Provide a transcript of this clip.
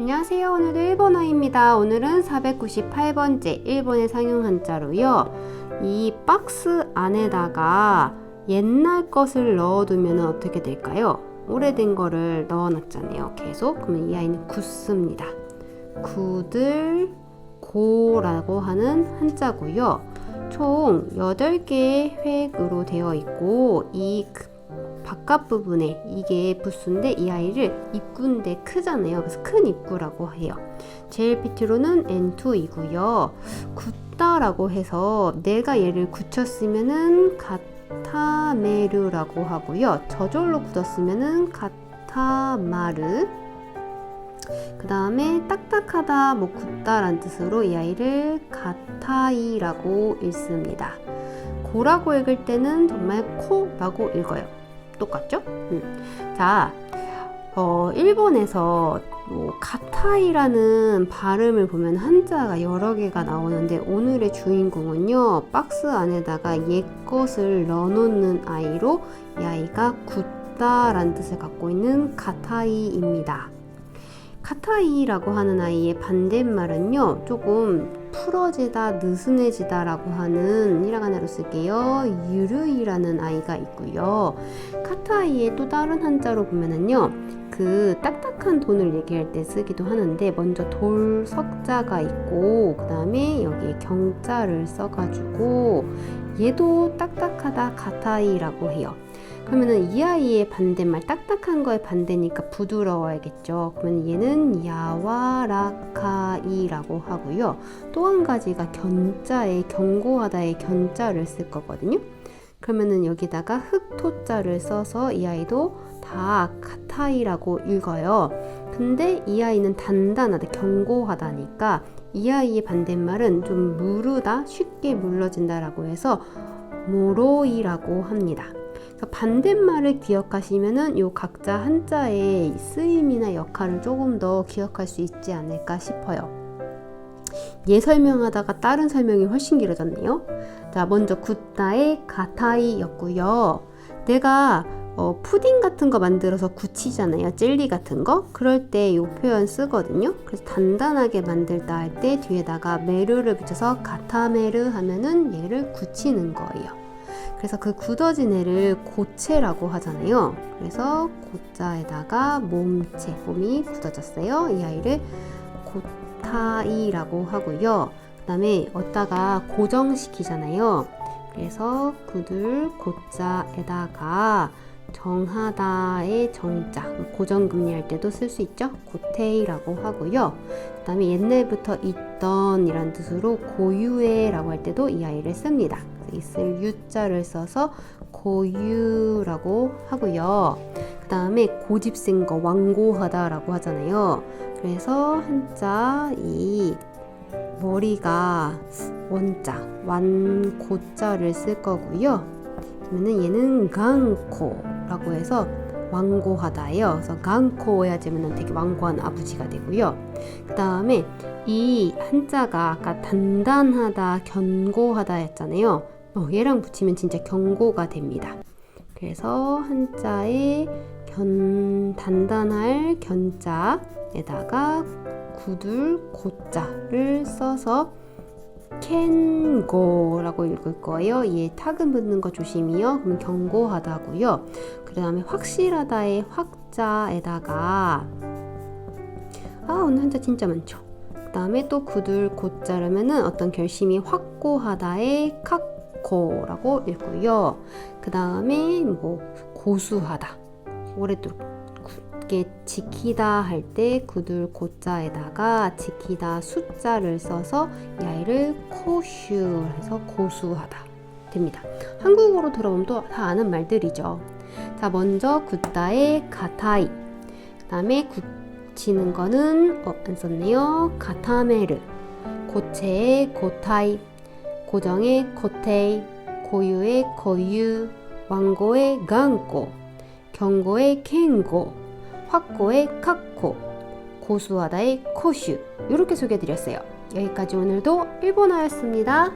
안녕하세요. 오늘도 일본어입니다. 오늘은 498번째 일본의 상용 한자로요. 이 박스 안에다가 옛날 것을 넣어두면 어떻게 될까요? 오래된 거를 넣어놨잖아요. 계속. 그러면 이 아이는 굳습니다. 굳을 고라고 하는 한자고요. 총 8개의 획으로 되어 있고 이 바깥 부분에 이게 부스인데 이 아이를 입구인데 크잖아요. 그래서 큰 입구라고 해요. 밑으로는 N2이고요. 굳다라고 해서 내가 얘를 굳혔으면은 가타메르라고 하고요. 저절로 굳었으면은 가타마르. 그 다음에 딱딱하다, 뭐 굳다란 뜻으로 이 아이를 가타이라고 읽습니다. 고라고 읽을 때는 정말 코라고 읽어요. 똑같죠? 음. 자, 어, 일본에서 뭐 가타이라는 발음을 보면 한자가 여러 개가 나오는데 오늘의 주인공은요 박스 안에다가 옛 것을 넣어놓는 아이로 이 아이가 굳다란 뜻을 갖고 있는 가타이입니다. 카타이라고 하는 아이의 반대말은요 조금 풀어지다 느슨해지다라고 하는 히라가나로 쓸게요. 유르이라는 아이가 있고요. 카타이의 또 다른 한자로 보면은요 그 딱딱한 돈을 얘기할 때 쓰기도 하는데 먼저 돌 석자가 있고 그 다음에 여기에 경자를 써가지고 얘도 딱딱하다 가타이라고 해요 그러면은 이 아이의 반대말 딱딱한 거의 반대니까 부드러워야겠죠. 그러면 얘는 야와라카이라고 하고요. 또 한 가지가 견자에 견고하다의 견자를 쓸 거거든요. 그러면은 여기다가 흑토자를 써서 이 아이도 다 카타이라고 읽어요. 근데 이 아이는 단단하다, 견고하다니까 이 아이의 반대말은 좀 무르다, 쉽게 물러진다라고 해서 모로이라고 합니다. 반대말을 기억하시면은 요 각자 한자의 쓰임이나 역할을 조금 더 기억할 수 있지 않을까 싶어요. 얘 설명하다가 다른 설명이 훨씬 길어졌네요. 자, 먼저 굿다의 가타이였고요. 내가 어, 푸딩 같은 거 만들어서 굳히잖아요. 젤리 같은 거. 그럴 때 이 표현 쓰거든요. 그래서 단단하게 만들다 할 때 뒤에다가 메르를 붙여서 가타메르 하면은 얘를 굳히는 거예요. 그래서 그 굳어진 애를 고체라고 하잖아요. 그래서 고자에다가 몸체, 몸이 굳어졌어요. 이 아이를 고타이라고 하고요. 그 다음에 어디다가 고정시키잖아요. 그래서 굳을 고자에다가 정하다의 정자 고정금리 할 때도 쓸 수 있죠 고테이라고 하고요 그 다음에 옛날부터 있던 이란 뜻으로 고유해라고 할 때도 이 아이를 씁니다 있을 유자를 써서 고유라고 하고요. 그 다음에 고집센 거 완고하다라고 하잖아요. 그래서 한자 이 머리가 원자 완고자를 쓸 거고요. 그러면은 얘는 강코라고 해서 완고하다예요. 그래서 강코 해야지면 되게 완고한 아버지가 되고요. 그 다음에 이 한자가 아까 단단하다, 견고하다 했잖아요. 어, 얘랑 붙이면 진짜 경고가 됩니다. 그래서 한자에 견, 단단할 견자에다가 구둘 고자를 써서 캔고라고 읽을 거예요. 얘 타근 붙는 거 조심이요. 그럼 경고하다고요. 그 다음에 확실하다의 확자에다가 아 오늘 한자 진짜 많죠. 그 다음에 또 구둘 고자라면은 어떤 결심이 확고하다의 칵 고라고 읽고요. 그 다음에 뭐 고수하다, 오랫도록 지키다 할 때 구들 고자에다가 지키다 숫자를 써서 이 아이를 코슈 해서 고수하다 됩니다. 한국어로 들어보면 또 다 아는 말들이죠. 자, 먼저 굿다의 가타이. 그 다음에 굳히는 거는 어, 안 썼네요. 가타메르. 고체의 고타이. 고정의 코테이, 고유의 고유, 왕고의 강고, 경고의 켄고, 확고의 카코, 고수하다의 코슈 이렇게 소개해드렸어요. 여기까지 오늘도 일본어였습니다.